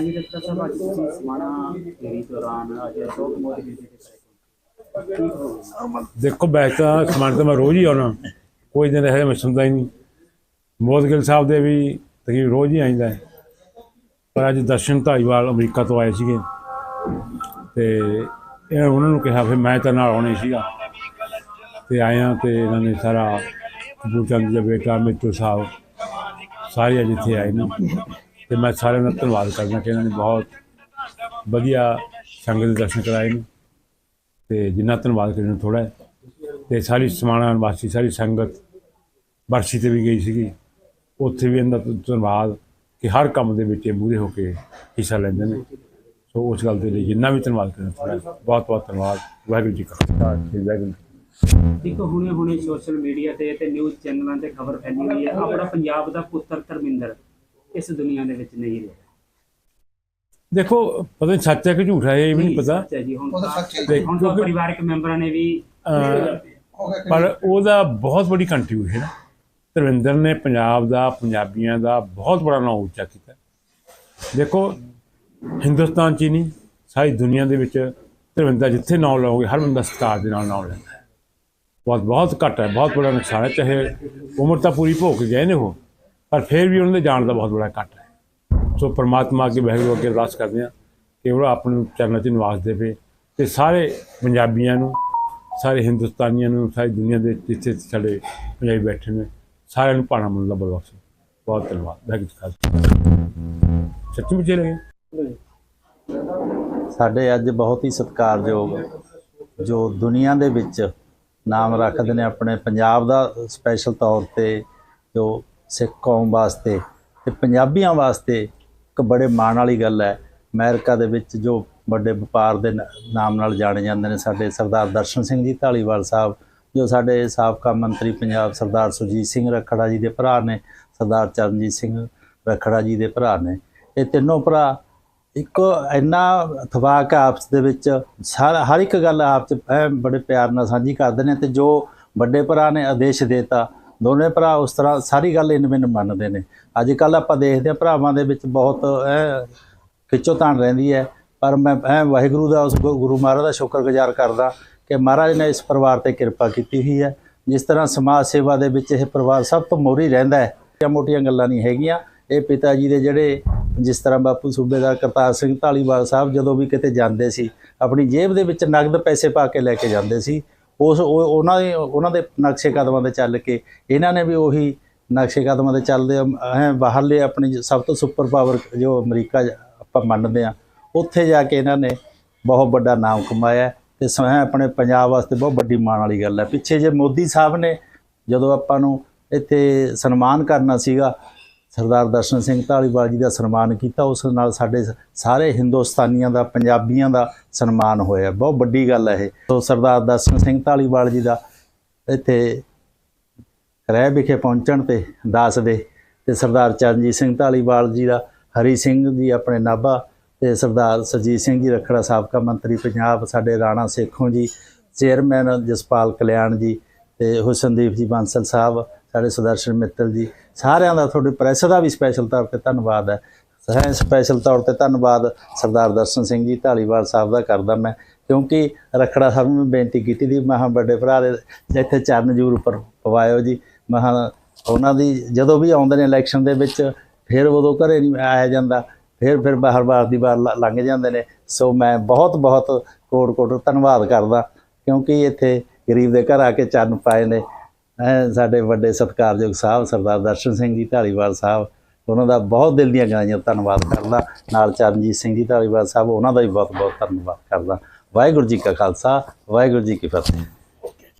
ਹਾਂਜੀ ਡਾਕਟਰ ਸਾਹਿਬ ਅੱਜ ਤੁਸੀਂ ਸਮਾਣਾ ਫੇਰੀ ਦੌਰਾਨ ਅੱਜ ਲੋਕ ਮੋਦੀ ਜੀ ਦੇ ਕਰੇ ਠੀਕ ਹੋ ਦੇਖੋ ਬੈਠ ਤਾਂ ਸਮਾਨ ਤਾਂ ਮੈਂ ਰੋਜ਼ ਹੀ ਆਉਣਾ। ਕੋਈ ਦਿਨ ਇਹ ਮੈਂ ਸੁਣਦਾ ਹੀ ਨਹੀਂ। ਮੋਦਗਿਲ ਸਾਹਿਬ ਦੇ ਵੀ ਤਕਰੀਬ ਰੋਜ਼ ਹੀ ਆਈਦਾ ਹੈ। ਪਰ ਅੱਜ ਦਰਸ਼ਨ ਧਾਰੀਵਾਲ ਅਮਰੀਕਾ ਤੋਂ ਆਏ ਸੀਗੇ। ਤੇ ਇਹ ਉਹਨਾਂ ਨੂੰ ਕਿਹਾ ਫਿਰ ਮੈਂ ਤਾਂ ਨਾਲ ਆਉਣਾ ਹੀ ਸੀਗਾ। ਤੇ ਆਇਆ ਤੇ ਇਹਨਾਂ ਨੇ ਸਾਰਾ ਕਪੂਰ ਚੰਦ ਜੀ ਬੇਟਾ ਮਿੱਤੂ ਸਾਹਿਬ ਸਾਰੇ ਅੱਜ ਇੱਥੇ ਆਏ ਨੇ। ਤੇ ਮੈਂ ਸਾਰਿਆਂ ਦਾ ਧੰਨਵਾਦ ਕਰਦਾ ਕਿ ਇਹਨਾਂ ਨੇ ਬਹੁਤ ਵਧੀਆ ਸੰਗਤ ਦੇ ਦਰਸ਼ਨ ਕਰਾਏ ਨੇ। ਤੇ ਜਿੰਨਾ ਧੰਨਵਾਦ ਕਰਨ ਥੋੜਾ ਹੈ। ਤੇ ਸਾਰੀ ਸਮਾਣਾ ਵਾਸੀ, ਸਾਰੀ ਸੰਗਤ ਬਰਸ਼ੀ ਤੇ ਵੀ ਗਈ ਸੀਗੀ। ਉੱਥੇ ਵੀ ਇਹਨਾਂ ਦਾ ਧੰਨਵਾਦ ਕਿ ਹਰ ਕੰਮ ਦੇ ਵਿੱਚ ਇਹ ਮੂਹਰੇ ਹੋ ਕੇ ਹਿੱਸਾ ਲੈਂਦੇ ਨੇ। ਸੋ ਉਸ ਗੱਲ ਦੇ ਲਈ ਜਿੰਨਾ ਵੀ ਧੰਨਵਾਦ ਕਰਨ ਥੋੜਾ ਬਹੁਤ ਬਹੁਤ ਧੰਨਵਾਦ। ਵਾਹਿਗੁਰੂ ਜੀ ਕਾ ਖਾਲਸਾ ਵਾਹਿਗੁਰੂ ਜੀ ਦੇਖੋ ਹੁਣੇ ਹੁਣੇ ਸੋਸ਼ਲ ਮੀਡੀਆ ਤੇ ਤੇ ਨਿਊਜ਼ ਚੈਨਲਾਂ ਤੇ ਖਬਰ ਫੈਲੀ ਹੋਈ ਹੈ। ਆਪਣਾ ਪੰਜਾਬ ਦਾ ਪੁੱਤਰ ਧਰਮਿੰਦਰ। ਇਸ ਦੁਨੀਆ ਦੇ ਵਿੱਚ ਨਹੀਂ ਰਿਹਾ। ਦੇਖੋ ਪਤਾ ਨਹੀਂ ਸੱਚ ਹੈ ਕਿ ਝੂਠ ਹੈ ਇਹ ਵੀ ਨਹੀਂ ਪਤਾ। ਸੱਚ ਹੈ ਜੀ ਹੁਣ ਉਹ ਤਾਂ ਤਾਂ- ਸੱਚ ਹੈ। ਤੇ ਹੁਣ ਤਾਂ ਪਰਿਵਾਰਕ ਮੈਂਬਰਾਂ ਨੇ ਵੀ ਅਹ, ਪਰ ਉਹਦਾ ਬਹੁਤ ਵੱਡੀ ਕੰਟਰੀਬਿਊਸ਼ਨ ਹੈ ਧਰਮਿੰਦਰ ਨੇ ਪੰਜਾਬ ਦਾ ਪੰਜਾਬੀਆਂ ਦਾ ਬਹੁਤ ਬੜਾ ਨਾਮ ਉੱਚਾ ਕੀਤਾ। ਦੇਖੋ ਹਿੰਦੁਸਤਾਨ 'ਚ ਹੀ ਨਹੀਂ ਸਾਰੀ ਦੁਨੀਆ ਦੇ ਵਿੱਚ ਧਰਮਿੰਦਰ ਜਿੱਥੇ ਨਾਮ ਲਓਗੇ ਹਰ ਬੰਦਾ ਸਤਿਕਾਰ ਦੇ ਨਾਲ ਨਾਮ ਲੈਂਦਾ ਹੈ। ਬਹੁਤ ਬਹੁਤ ਘੱਟ ਹੈ ਬਹੁਤ ਬੜਾ ਨੁਕਸਾਨ ਹੈ ਚਾਹੇ ਉਮਰ ਤਾਂ ਪੂਰੀ ਭੋਗ ਕੇ ਗਏ ਨੇ ਉਹ। ਪਰ ਫਿਰ ਵੀ ਉਹਨਾਂ ਦੇ ਜਾਣ ਦਾ ਬਹੁਤ ਬੜਾ ਘੱਟ ਹੈ। ਸੋ ਪਰਮਾਤਮਾ ਅੱਗੇ ਵਾਹਿਗੁਰੂ ਅੱਗੇ ਅਰਦਾਸ ਕਰਦੇ ਹਾਂ ਕਿ ਉਹ ਆਪਣੇ ਚਰਨਾਂ 'ਚ ਨਿਵਾਸ ਦੇਵੇ ਤੇ ਸਾਰੇ ਪੰਜਾਬੀਆਂ ਨੂੰ, ਸਾਰੇ ਹਿੰਦੁਸਤਾਨੀਆਂ ਨੂੰ, ਸਾਰੀ ਦੁਨੀਆ ਦੇ ਜਿੱਥੇ ਸਾਡੇ ਪੰਜਾਬੀ ਬੈਠੇ ਨੇ, ਸਾਰਿਆਂ ਨੂੰ ਭਾਣਾ ਪਾਣਾ ਮੁੱਲਾ ਬਲਵਕਸ ਬਹੁਤ ਧੰਨਵਾਦ। ਵਾਹਿਗੁਰੂ ਖਾਲਸਾ। ਸੱਚੀ ਮੁੱਚੇ ਲਗੇ ਸਾਡੇ ਅੱਜ ਬਹੁਤ ਹੀ ਸਤਿਕਾਰਯੋਗ ਜੋ ਦੁਨੀਆ ਦੇ ਵਿੱਚ ਨਾਮ ਰੱਖਦੇ ਨੇ ਆਪਣੇ ਪੰਜਾਬ ਦਾ ਸਪੈਸ਼ਲ ਤੌਰ ਤੇ ਜੋ ਸਿੱਖ ਕੌਮ ਵਾਸਤੇ ਤੇ ਪੰਜਾਬੀਆਂ ਵਾਸਤੇ ਇੱਕ ਬੜੇ ਮਾਣ ਵਾਲੀ ਗੱਲ ਹੈ। ਅਮਰੀਕਾ ਦੇ ਵਿੱਚ ਜੋ ਵੱਡੇ ਵਪਾਰ ਦੇ ਨ- ਨਾਮ ਨਾਲ ਜਾਣੇ ਜਾਂਦੇ ਨੇ ਸਾਡੇ ਸਰਦਾਰ ਦਰਸ਼ਨ ਸਿੰਘ ਜੀ ਢਾਲੀਵਾਲ ਸਾਹਿਬ, ਜੋ ਸਾਡੇ ਸਾਬਕਾ ਮੰਤਰੀ ਪੰਜਾਬ ਸਰਦਾਰ ਸੁਰਜੀਤ ਸਿੰਘ ਰਖੜਾ ਜੀ ਦੇ ਭਰਾ ਨੇ, ਸਰਦਾਰ ਚਰਨਜੀਤ ਸਿੰਘ ਰਖੜਾ ਜੀ ਦੇ ਭਰਾ ਨੇ। ਇਹ ਤਿੰਨੋਂ ਭਰਾ ਇੱਕ ਇੰਨਾ ਇਤਫਾਕ ਆਪਸ ਦੇ ਵਿੱਚ ਸਾਰਾ, ਹਰ ਇੱਕ ਗੱਲ ਆਪਸ 'ਚ, ਐਂ ਬੜੇ ਪਿਆਰ ਨਾਲ ਸਾਂਝੀ ਕਰਦੇ ਨੇ ਤੇ ਜੋ ਵੱਡੇ ਭਰਾ ਨੇ ਆਦੇਸ਼ ਦੇਤਾ ਦੋਨੇ ਭਰਾ ਉਸ ਤਰ੍ਹਾਂ ਸਾਰੀ ਗੱਲ ਇਨ ਬਿਨ ਮੰਨਦੇ ਨੇ। ਅੱਜ ਕੱਲ ਆਪਾਂ ਦੇਖਦੇ ਹਾਂ ਭਰਾਵਾਂ ਦੇ ਵਿੱਚ ਬਹੁਤ ਖਿੱਚੋ ਖਿੱਚੋਤਾਣ ਰਹਿੰਦੀ ਹੈ। ਪਰ ਮੈਂ, ਐ, ਵਾਹਿਗੁਰੂ ਦਾ ਉਸ ਗੁ- ਗੁਰੂ ਮਹਾਰਾਜ ਦਾ ਸ਼ੁਕਰਗੁਜ਼ਾਰ ਕਰਦਾ ਕਿ ਮਹਾਰਾਜ ਨੇ ਇਸ ਪਰਿਵਾਰ ਤੇ ਕਿਰਪਾ ਕੀਤੀ ਹੋਈ ਹੈ। ਜਿਸ ਤਰ੍ਹਾਂ ਸਮਾਜ ਸੇਵਾ ਦੇ ਵਿੱਚ ਇਹ ਪਰਿਵਾਰ ਸਭ ਤੋਂ ਮੋਹਰੀ ਰਹਿੰਦਾ ਹੈ। ਛੋਟੀਆਂ ਮੋਟੀਆਂ ਗੱਲਾਂ ਨਹੀਂ ਹੈਗੀਆਂ। ਇਹ ਪਿਤਾ ਜੀ ਦੇ ਜਿਹੜੇ ਜਿਸ ਤਰ੍ਹਾਂ ਬਾਪੂ ਸੂਬੇਦਾਰ ਕਰਤਾਰ ਸਿੰਘ ਢਾਲੀਵਾਲ ਸਾਹਿਬ ਜਦੋਂ ਵੀ ਕਿਤੇ ਜਾਂਦੇ ਸੀ, ਆਪਣੀ ਜੇਬ ਦੇ ਵਿੱਚ ਨਗਦ ਪੈਸੇ ਪਾ ਕੇ ਲੈ ਕੇ ਜਾਂਦੇ ਸੀ ਉਸ ਉਹ- ਉਹਨਾਂ ਦੇ ਉਹਨਾਂ ਦੇ ਨਕਸ਼ੇ ਕਦਮਾਂ ਤੇ ਚੱਲ ਕੇ ਇਹਨਾਂ ਨੇ ਵੀ ਉਹੀ ਨਕਸ਼ੇ ਕਦਮਾਂ ਤੇ ਚੱਲਦੇ ਐ ਬਾਹਰਲੇ ਆਪਣੀ ਜੋ ਸਭ ਤੋਂ ਸੁਪਰ ਪਾਵਰ ਜੋ ਅਮਰੀਕਾ ਆਪਾਂ ਮੰਨਦੇ ਆ, ਉੱਥੇ ਜਾ ਕੇ ਇਹਨਾਂ ਨੇ ਬਹੁਤ ਵੱਡਾ ਨਾਮ ਕਮਾਇਆ ਹੈ ਤੇ ਸਵੈ ਆਪਣੇ ਪੰਜਾਬ ਵਾਸਤੇ ਬਹੁਤ ਵੱਡੀ ਮਾਣ ਵਾਲੀ ਗੱਲ ਹੈ। ਪਿੱਛੇ ਜੇ ਮੋਦੀ ਸਾਹਿਬ ਨੇ ਜਦੋਂ ਆਪਾਂ ਨੂੰ ਇੱਥੇ ਸਨਮਾਨ ਕਰਨਾ ਸੀਗਾ ਸਰਦਾਰ ਦਰਸ਼ਨ ਸਿੰਘ ਢਾਲੀਵਾਲ ਜੀ ਦਾ ਸਨਮਾਨ ਕੀਤਾ, ਉਸ ਨਾਲ ਸਾਡੇ ਸਾਰੇ ਹਿੰਦੁਸਤਾਨੀਆਂ ਦਾ, ਪੰਜਾਬੀਆਂ ਦਾ ਸਨਮਾਨ ਹੋਇਆ। ਬਹੁਤ ਵੱਡੀ ਗੱਲ ਹੈ ਇਹ। ਸੋ ਸਰਦਾਰ ਦਰਸ਼ਨ ਸਿੰਘ ਢਾਲੀਵਾਲ ਜੀ ਦਾ ਇੱਥੇ ਰਹਿ ਵਿਖੇ ਪਹੁੰਚਣ ਤੇ ਦਾਸ ਦੇ ਤੇ ਸਰਦਾਰ ਚਰਨਜੀਤ ਸਿੰਘ ਢਾਲੀਵਾਲ ਜੀ ਦਾ, ਹਰੀ ਸਿੰਘ ਜੀ ਆਪਣੇ ਨਾਭਾ ਤੇ ਸਰਦਾਰ ਸਰਜੀਤ ਸਿੰਘ ਜੀ ਰਖੜਾ ਸਾਬਕਾ ਮੰਤਰੀ ਪੰਜਾਬ, ਸਾਡੇ ਰਾਣਾ ਸੇਖੋਂ ਜੀ, ਚੇਅਰਮੈਨ ਜਸਪਾਲ ਕਲਿਆਣ ਜੀ ਤੇ ਹੁਸਨਦੀਪ ਜੀ ਬਾਂਸਲ ਸਾਹਿਬ ਸਾਡੇ ਸੁਦਰਸ਼ਨ ਮਿੱਤਲ ਜੀ, ਸਾਰਿਆਂ ਦਾ ਤੁਹਾਡੀ ਪ੍ਰੈਸ ਦਾ ਵੀ ਸਪੈਸ਼ਲ ਤੌਰ ਤੇ ਧੰਨਵਾਦ ਹੈ। ਹੈ ਸਪੈਸ਼ਲ ਤੌਰ ਤੇ ਧੰਨਵਾਦ ਸਰਦਾਰ ਦਰਸ਼ਨ ਸਿੰਘ ਜੀ ਢਾਲੀਵਾਲ ਸਾਹਿਬ ਦਾ ਕਰਦਾ ਮੈਂ, ਕਿਉਂਕਿ ਰਖੜਾ ਸਾਹਿਬ ਨੂੰ ਬੇਨਤੀ ਕੀਤੀ ਦੀ, ਮਹਾ ਵੱਡੇ ਭਰਾ ਦੇ ਇੱਥੇ ਚਰਨ ਜੂਰ ਉੱਪਰ ਪਵਾਇਓ ਜੀ। ਮਹਾ ਉਹਨਾਂ ਦੀ ਜਦੋਂ ਵੀ ਆਉਂਦੇ ਨੇ ਇਲੈਕਸ਼ਨ ਦੇ ਵਿੱਚ, ਫਿਰ ਉਦੋਂ ਘਰੇ ਨਹੀਂ ਆਇਆ ਜਾਂਦਾ, ਫਿਰ ਫਿਰ ਬਾਹਰ ਬਾਹਰ ਦੀ ਬਾਰ ਲ- ਲੰਘ ਜਾਂਦੇ ਨੇ। ਸੋ ਮੈਂ ਬਹੁਤ ਬਹੁਤ ਕੋਟ ਕੋਟ ਧੰਨਵਾਦ ਕਰਦਾ, ਕਿਉਂਕਿ ਇੱਥੇ ਗਰੀਬ ਦੇ ਘਰ ਆ ਕੇ ਚਰਨ ਪਾਏ ਨੇ। ਸਾਡੇ ਵੱਡੇ ਸਤਿਕਾਰਯੋਗ ਸਾਹਿਬ, ਸਰਦਾਰ ਦਰਸ਼ਨ ਸਿੰਘ ਜੀ ਢਾਲੀਵਾਲ ਸਾਹਿਬ, ਉਹਨਾਂ ਦਾ ਬਹੁਤ ਦਿਲ ਦੀਆਂ ਗਾਈਆਂ, ਧੰਨਵਾਦ ਕਰਦਾ। ਨਾਲ ਚਰਨਜੀਤ ਸਿੰਘ ਜੀ ਢਾਲੀਵਾਲ ਸਾਹਿਬ, ਉਹਨਾਂ ਦਾ ਵੀ ਬਹੁਤ ਬਹੁਤ ਧੰਨਵਾਦ ਕਰਦਾ। ਵਾਹਿਗੁਰੂ ਜੀ ਕਾ ਖਾਲਸਾ, ਵਾਹਿਗੁਰੂ ਜੀ ਕੀ ਫਤਿਹ।